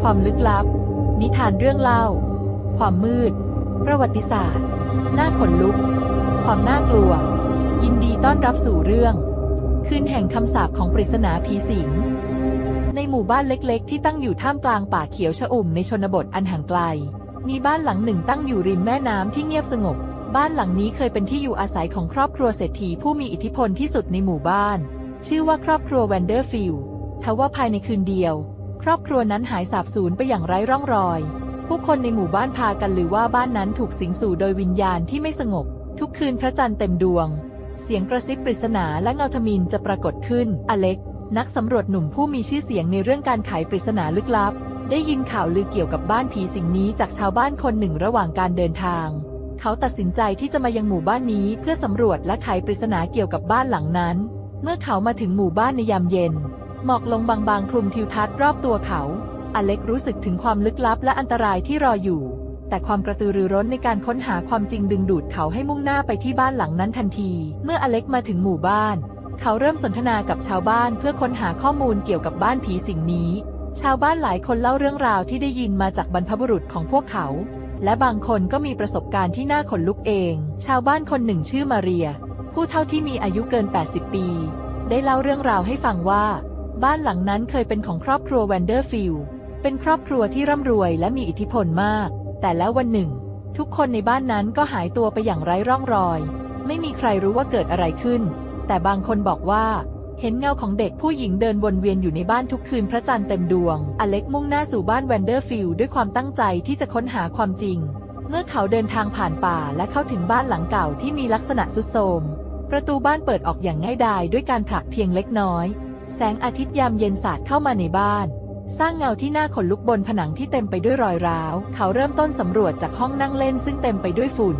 ความลึกลับ นิทานเรื่องเล่า ความมืด ประวัติศาสตร์ น่าขนลุก ความน่ากลัว ยินดีต้อนรับสู่เรื่อง คืนแห่งคำสาปของปริศนาผีสิง ในหมู่บ้านเล็กๆ ที่ตั้งอยู่ท่ามกลางป่าเขียวชอุ่มในชนบทอันห่างไกล มีบ้านหลังหนึ่งตั้งอยู่ริมแม่น้ำที่เงียบสงบ บ้านหลังนี้เคยเป็นที่อยู่อาศัยของครอบครัวเศรษฐีผู้มีอิทธิพลที่สุดในหมู่บ้าน ชื่อว่าครอบครัวแวนเดอร์ฟิลด์ทว่าภายในคืนเดียว ครอบครัวนั้นหายสาบสูญไปอย่างไร้ร่องรอย ผู้คนในหมู่บ้านพากันลือว่าบ้านนั้นถูกสิงสู่โดยวิญญาณที่ไม่สงบ ทุกคืนพระจันทร์เต็มดวง เสียงกระซิบปริศนาและเงาทมินจะปรากฏขึ้น อเล็ก นักสำรวจหนุ่มผู้มีชื่อเสียงในเรื่องการไขปริศนาลึกลับ ได้ยินข่าวลือเกี่ยวกับบ้านผีสิงนี้จากชาวบ้านคนหนึ่งระหว่างการเดินทาง เขาตัดสินใจที่จะมายังหมู่บ้านนี้เพื่อสำรวจและไขปริศนาเกี่ยวกับบ้านหลังนั้น เมื่อเขามาถึงหมู่บ้านในยามเย็น หมอกลงบางๆ คลุมทิวทัศน์รอบตัวเขา อเล็กรู้สึกถึงความลึกลับและอันตรายที่รออยู่ แต่ความกระตือรือร้นในการค้นหาความจริงดึงดูดเขาให้มุ่งหน้าไปที่บ้านหลังนั้นทันที เมื่ออเล็กมาถึงหมู่บ้าน เขาเริ่มสนทนากับชาวบ้านเพื่อค้นหาข้อมูลเกี่ยวกับบ้านผีสิงนี้ ชาวบ้านหลายคนเล่าเรื่องราวที่ได้ยินมาจากบรรพบุรุษของพวกเขา และบางคนก็มีประสบการณ์ที่น่าขนลุกเอง ชาวบ้านคนหนึ่งชื่อมาเรีย ผู้เฒ่าที่มีอายุเกิน 80 ปี ได้เล่าเรื่องราวให้ฟังว่า บ้านหลังนั้นเคยเป็นของครอบครัวแวนเดอร์ฟิลเป็นครอบครัวที่ร่ำรวยและมีอิทธิพลมาก แต่แล้ววันหนึ่ง ทุกคนในบ้านนั้นก็หายตัวไปอย่างไร้ร่องรอย ไม่มีใครรู้ว่าเกิดอะไรขึ้น แต่บางคนบอกว่าเห็นเงาของเด็กผู้หญิงเดินวนเวียนอยู่ในบ้านทุกคืนพระจันทร์เต็มดวง อเล็กมุ่งหน้าสู่บ้านแวนเดอร์ฟิลด้วยความตั้งใจที่จะค้นหาความจริง เมื่อเขาเดินทางผ่านป่าและเข้าถึงบ้านหลังเก่าที่มีลักษณะสุดโทรม ประตูบ้านเปิดออกอย่างง่ายดายด้วยการผลักเพียงเล็กน้อย แสงอาทิตย์ยามเย็นสาดเข้ามาในบ้าน สร้างเงาที่น่าขนลุกบนผนังที่เต็มไปด้วยรอยร้าว เขาเริ่มต้นสำรวจจากห้องนั่งเล่นซึ่งเต็มไปด้วยฝุ่น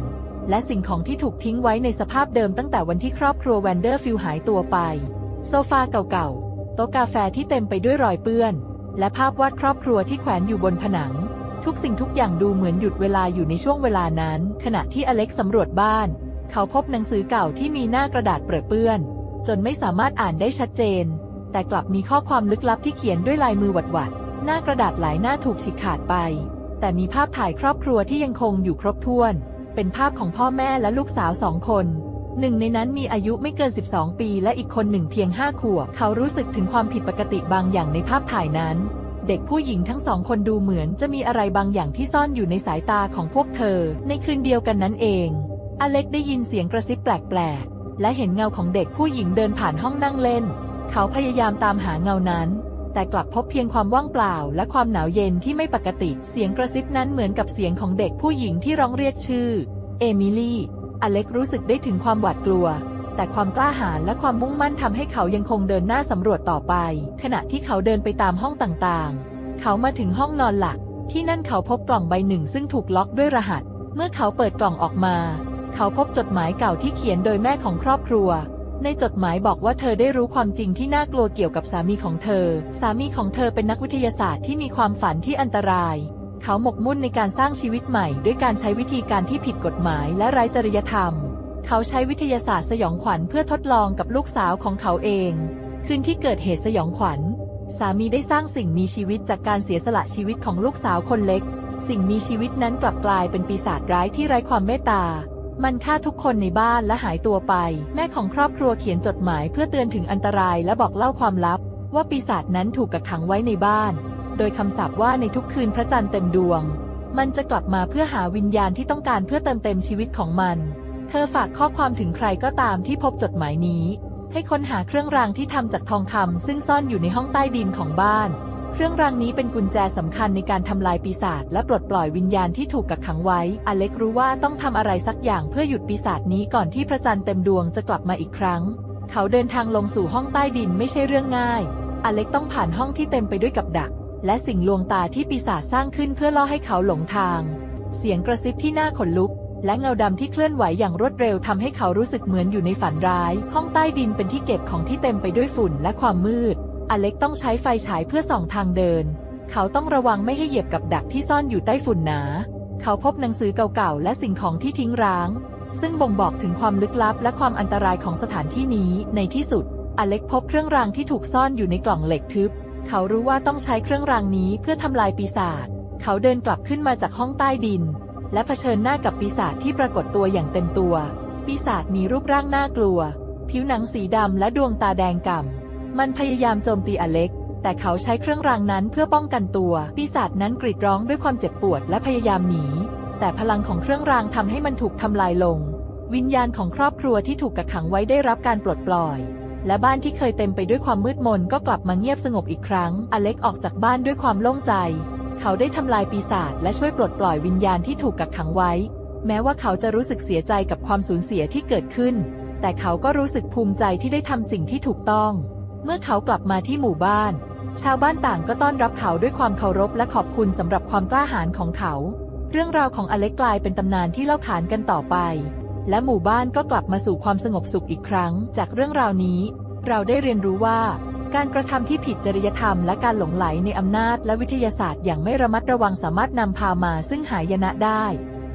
และสิ่งของที่ถูกทิ้งไว้ในสภาพเดิมตั้งแต่วันที่ครอบครัวแวนเดอร์ฟิลหายตัวไป โซฟาเก่าๆ โต๊ะกาแฟที่เต็มไปด้วยรอยเปื้อน และภาพวาดครอบครัวที่แขวนอยู่บนผนัง ทุกสิ่งทุกอย่างดูเหมือนหยุดเวลาอยู่ในช่วงเวลานั้น ขณะที่อเล็กสำรวจบ้าน เขาพบหนังสือเก่าที่มีหน้ากระดาษเปื้อนเปื้อนจนไม่สามารถอ่านได้ชัดเจน แต่กลับมีข้อความลึกลับที่เขียนด้วยลายมือหวัดๆ หน้ากระดาษหลายหน้าถูกฉีกขาดไป แต่มีภาพถ่ายครอบครัวที่ยังคงอยู่ครบถ้วน เป็นภาพของพ่อแม่และลูกสาวสองคนหนึ่งในนั้นมีอายุไม่เกิน 12 ปี และอีกคนหนึ่งเพียงห้าขวบ เขารู้สึกถึงความผิดปกติบางอย่างในภาพถ่ายนั้น เด็กผู้หญิงทั้งสองคนดูเหมือนจะมีอะไรบางอย่างที่ซ่อนอยู่ในสายตาของพวกเธอ ในคืนเดียวกันนั้นเอง อเล็กได้ยินเสียงกระซิบแปลกๆ และเห็นเงาของเด็กผู้หญิงเดินผ่านห้องนั่งเล่น เขาพยายามตามหาเงานั้น แต่กลับพบเพียงความว่างเปล่า และความหนาวเย็นที่ไม่ปกติ เสียงกระซิบนั้นเหมือนกับเสียงของเด็กผู้หญิงที่ร้องเรียกชื่อ เอมิลี่ อเล็กรู้สึกได้ถึงความหวาดกลัว แต่ความกล้าหาญและความมุ่งมั่นทำให้เขายังคงเดินหน้าสำรวจต่อไป ขณะที่เขาเดินไปตามห้องต่างๆ เขามาถึงห้องนอนหลัก ที่นั่นเขาพบกล่องใบหนึ่งซึ่งถูกล็อกด้วยรหัส เมื่อเขาเปิดกล่องออกมา เขาพบจดหมายเก่าที่เขียนโดยแม่ของครอบครัว ในจดหมายบอกว่าเธอได้รู้ความจริงที่น่ากลัวเกี่ยวกับสามีของเธอ สามีของเธอเป็นนักวิทยาศาสตร์ที่มีความฝันที่อันตราย เขาหมกมุ่นในการสร้างชีวิตใหม่ ด้วยการใช้วิธีการที่ผิดกฎหมายและไร้จริยธรรม เขาใช้วิทยาศาสตร์สยองขวัญเพื่อทดลองกับลูกสาวของเขาเอง คืนที่เกิดเหตุสยองขวัญ สามีได้สร้างสิ่งมีชีวิตจากการเสียสละชีวิตของลูกสาวคนเล็ก สิ่งมีชีวิตนั้นกลับกลายเป็นปีศาจร้ายที่ไร้ความเมตตา มันฆ่าทุกคนในบ้านและหายตัวไป แม่ของครอบครัวเขียนจดหมายเพื่อเตือนถึงอันตรายและบอกเล่าความลับ ว่าปีศาจนั้นถูกกักขังไว้ในบ้าน โดยคำสาปว่าในทุกคืนพระจันทร์เต็มดวง มันจะกลับมาเพื่อหาวิญญาณที่ต้องการเพื่อเติมเต็มชีวิตของมัน เธอฝากข้อความถึงใครก็ตามที่พบจดหมายนี้ ให้ค้นหาเครื่องรางที่ทำจากทองคำซึ่งซ่อนอยู่ในห้องใต้ดินของบ้าน เครื่องรางนี้เป็นกุญแจสำคัญในการทำลายปีศาจและปลดปล่อยวิญญาณที่ถูกกักขังไว้ อเล็กรู้ว่าต้องทำอะไรสักอย่างเพื่อหยุดปีศาจนี้ก่อนที่พระจันทร์เต็มดวงจะกลับมาอีกครั้ง เขาเดินทางลงสู่ห้องใต้ดินไม่ใช่เรื่องง่าย อเล็กต้องผ่านห้องที่เต็มไปด้วยกับดัก และสิ่งลวงตาที่ปีศาจสร้างขึ้นเพื่อล่อให้เขาหลงทาง เสียงกระซิบที่น่าขนลุกและเงาดำที่เคลื่อนไหวอย่างรวดเร็วทำให้เขารู้สึกเหมือนอยู่ในฝันร้าย ห้องใต้ดินเป็นที่เก็บของที่เต็มไปด้วยฝุ่นและความมืด อเล็กต้องใช้ไฟฉายเพื่อส่องทางเดิน เขาต้องระวังไม่ให้เหยียบกับดักที่ซ่อนอยู่ใต้ฝุ่นหนา เขาพบหนังสือเก่าๆ และสิ่งของที่ทิ้งร้าง ซึ่งบ่งบอกถึงความลึกลับและความอันตรายของสถานที่นี้ ในที่สุด อเล็กพบเครื่องรางที่ถูกซ่อนอยู่ในกล่องเหล็กทึบ เขารู้ว่าต้องใช้เครื่องรางนี้เพื่อทำลายปีศาจ เขาเดินกลับขึ้นมาจากห้องใต้ดิน และเผชิญหน้ากับปีศาจที่ปรากฏตัวอย่างเต็มตัว ปีศาจมีรูปร่างน่ากลัว ผิวหนังสีดำและดวงตาแดงก่ำ มันพยายามโจมตีอเล็ก แต่เขาใช้เครื่องรางนั้นเพื่อป้องกันตัว ปีศาจนั้นกรีดร้องด้วยความเจ็บปวดและพยายามหนี แต่พลังของเครื่องรางทำให้มันถูกทำลายลง วิญญาณของครอบครัวที่ถูกกักขังไว้ได้รับการปลดปล่อย และบ้านที่เคยเต็มไปด้วยความมืดมนก็กลับมาเงียบสงบอีกครั้ง อเล็กออกจากบ้านด้วยความโล่งใจ เขาได้ทำลายปีศาจและช่วยปลดปล่อยวิญญาณที่ถูกกักขังไว้ แม้ว่าเขาจะรู้สึกเสียใจกับความสูญเสียที่เกิดขึ้น แต่เขาก็รู้สึกภูมิใจที่ได้ทำสิ่งที่ถูกต้อง เมื่อเขากลับมาที่หมู่บ้าน ชาวบ้านต่างก็ต้อนรับเขาด้วยความเคารพและขอบคุณสำหรับความกล้าหาญของเขา เรื่องราวของอเล็กกลายเป็นตำนานที่เล่าขานกันต่อไป และหมู่บ้านก็กลับมาสู่ความสงบสุขอีกครั้ง จากเรื่องราวนี้ เราได้เรียนรู้ว่า การกระทำที่ผิดจริยธรรมและการหลงไหลในอำนาจและวิทยาศาสตร์อย่างไม่ระมัดระวังสามารถนำพามาซึ่งหายนะได้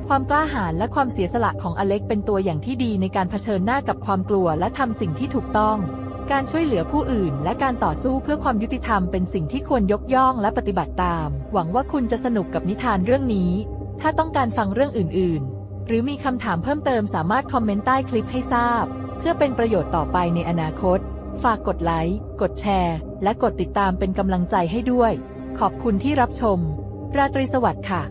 ความกล้าหาญและความเสียสละของอเล็กเป็นตัวอย่างที่ดีในการเผชิญหน้ากับความกลัวและทำสิ่งที่ถูกต้อง การช่วยเหลือผู้อื่น และการต่อสู้เพื่อความยุติธรรมเป็นสิ่งที่ควรยกย่องและปฏิบัติตาม หวังว่าคุณจะสนุกกับนิทานเรื่องนี้ ถ้าต้องการฟังเรื่องอื่น ๆ หรือมีคำถามเพิ่มเติมสามารถคอมเมนต์ใต้คลิปให้ทราบ เพื่อเป็นประโยชน์ต่อไปในอนาคต ฝากกดไลค์ กดแชร์ และกดติดตามเป็นกำลังใจให้ด้วย ขอบคุณที่รับชม ราตรีสวัสดิ์ค่ะ